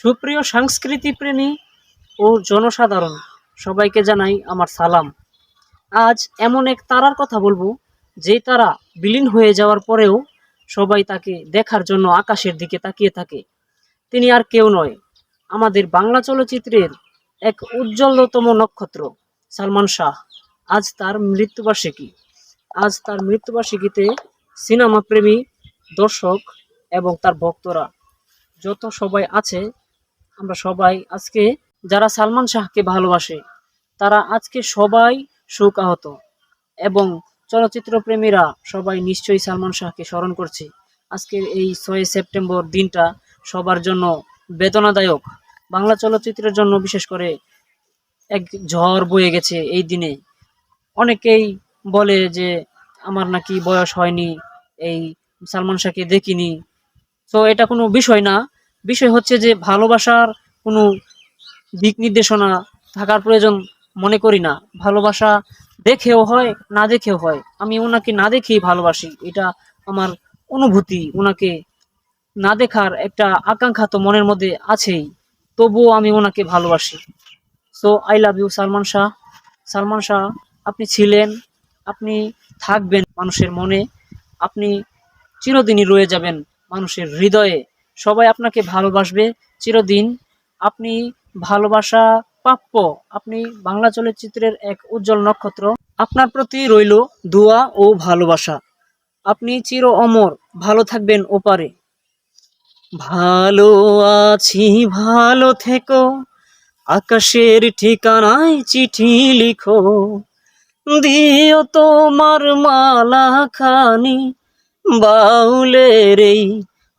সুপ্রিয় সংস্কৃতি প্রেমী ও জনসাধারণ, সবাইকে জানাই আমার সালাম। আজ এমন এক তারার কথা বলব, যে তারা বিলীন হয়ে যাওয়ার পরেও সবাই তাকে দেখার জন্য আকাশের দিকে তাকিয়ে থাকে। তিনি আর কেউ নয়, আমাদের বাংলা চলচ্চিত্রের এক উজ্জ্বলতম নক্ষত্র, সালমান শাহ। আজ তার মৃত্যুবার্ষিকী। আজ তার মৃত্যুবার্ষিকীতে সিনেমা প্রেমী দর্শক এবং তার ভক্তরা, যত সবাই আছে আমরা সবাই আজকে, যারা সালমান শাহকে ভালোবাসে, তারা আজকে সবাই শোকাহত এবং চলচ্চিত্র প্রেমীরা সবাই নিশ্চয়ই সালমান শাহকে স্মরণ করছে। আজকের এই ছয় সেপ্টেম্বর দিনটা সবার জন্য বেদনাদায়ক। বাংলা চলচ্চিত্রের জন্য বিশেষ করে এক ঝড় বয়ে গেছে এই দিনে। অনেকেই বলে যে, আমার নাকি বয়স হয়নি, এই সালমান শাহকে দেখিনি। তো এটা কোনো বিষয় না। বিষয় হচ্ছে যে ভালোবাসার কোনো দিক নির্দেশনা থাকার প্রয়োজন মনে করি না। ভালোবাসা দেখেও হয়, না দেখেও হয়। আমি ওনাকে না দেখেই ভালোবাসি। এটা আমার অনুভূতি। ওনাকে না দেখার একটা আকাঙ্ক্ষা তো মনের মধ্যে আছেই। তবুও আমি ওনাকে ভালোবাসি। So I love you Salman Shah. Salman Shah, আপনি ছিলেন, আপনি থাকবেন মানুষের মনে। আপনি চিরদিনই রয়ে যাবেন মানুষের হৃদয়ে। সবাই আপনাকে ভালোবাসবে, চিরদিন। আপনি ভালোবাসা প্রাপ্য, আপনি বাংলা চলচ্চিত্রের এক উজ্জ্বল নক্ষত্র। আপনার প্রতি রইল দোয়া ও ভালোবাসা। আপনি চির অমর, ভালো থাকবেন ওপারে। ভালো আছি, ভালো থেকো। আকাশের ঠিকানায় চিঠি লিখো। দিও তোমার মালা খানি বাউলের এই